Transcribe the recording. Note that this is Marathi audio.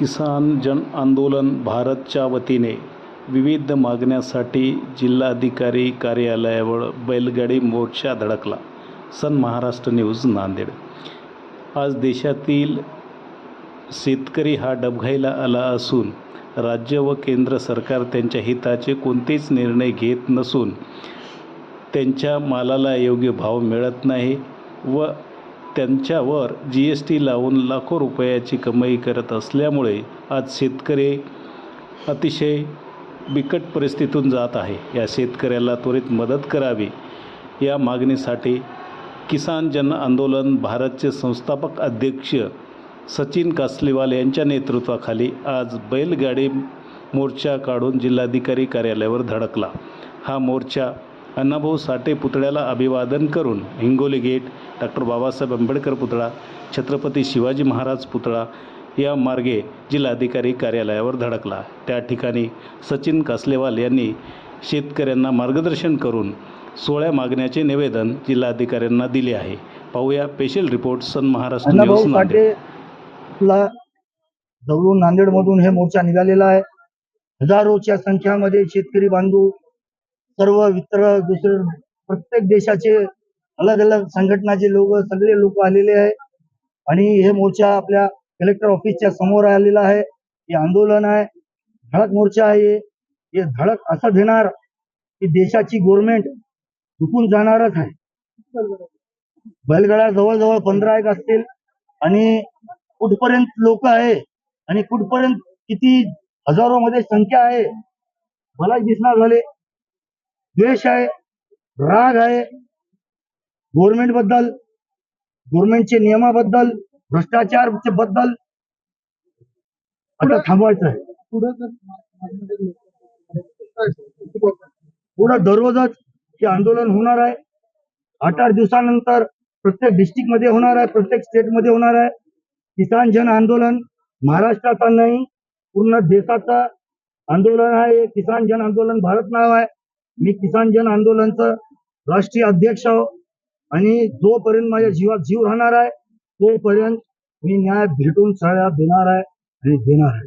किसान जन आंदोलन भारतच्या वतीने विविध मागण्यासाठी जिल्हाधिकारी कार्यालयावर बैलगाडी मोर्चा धडकला. Sun Maharashtra News Nanded. आज देशातील शेतकरी हा डबघाईला आला असून राज्य व केंद्र सरकार त्यांच्या हिताचे कोणतेच निर्णय घेत नसून त्यांच्या मालाला योग्य भाव मिळत नाही व त्यांच्यावर जी एस टी लावून लाखो रुपयाची कमाई करत असल्यामुळे आज शेतकरी अतिशय बिकट परिस्थितीतून जात आहे. या शेतकऱ्याला त्वरित मदत करावी. या मागणीसाठी किसान जन आंदोलन भारतचे संस्थापक अध्यक्ष सचिन कासलीवाल यांच्या नेतृत्वाखाली आज बैलगाडी मोर्चा काढून जिल्हाधिकारी कार्यालयावर धडकला. हा मोर्चा अण्णाभाऊ साठे पुतळ्याला अभिवादन करून हिंगोली गेट डॉक्टर बाबासाहेब आंबेडकर पुतळा छत्रपती शिवाजी महाराज पुतळा या मार्गे जिल्हाधिकारी कार्यालयावर धडकला. त्या ठिकाणी सचिन कासलेवाल यांनी शेतकऱ्यांना मार्गदर्शन करून सोळ्या मागण्याचे निवेदन जिल्हाधिकाऱ्यांना दिले आहे. पाहूया special report Sun Maharashtra News Nanded. नांदेडमधून हे मोर्चा निघालेला आहे. हजारोच्या संख्यामध्ये शेतकरी बांधव सर्व इतर दुसरे प्रत्येक देशाचे अलग अलग संघटनाचे लोक सगळे लोक आलेले आहे. आणि हे मोर्चा आपल्या कलेक्टर ऑफिसच्या समोर आलेला आहे. हे आंदोलन आहे. धडक मोर्चा आहे. हे धडक असं देणार की देशाची गव्हर्नमेंट झुकून जाणारच आहे. बैलगाड्या जवळजवळ पंधरा एक असतील आणि कुठपर्यंत लोक आहे आणि कुठपर्यंत किती हजारो मध्ये संख्या आहे मला दिसणार झाले. द्वेष आहे राग आहे. गव्हर्नमेंटबद्दल गव्हर्नमेंटचे नियमाबद्दल भ्रष्टाचारबद्दल आता थांबवायचं आहे. पुढं दररोजच हे आंदोलन होणार आहे. आठ आठ दिवसानंतर प्रत्येक डिस्ट्रिक्टमध्ये होणार आहे प्रत्येक स्टेटमध्ये होणार आहे. किसान जन आंदोलन महाराष्ट्राचा नाही पूर्ण देशाचा आंदोलन आहे. किसान जन आंदोलन भारत नाव आहे. मी किसान जन आंदोलनचं राष्ट्रीय अध्यक्ष आहो आणि जोपर्यंत माझ्या जीवात जीव राहणार आहे तोपर्यंत मी न्याय भेटून सगळ्या देणार आहे आणि देणार आहे.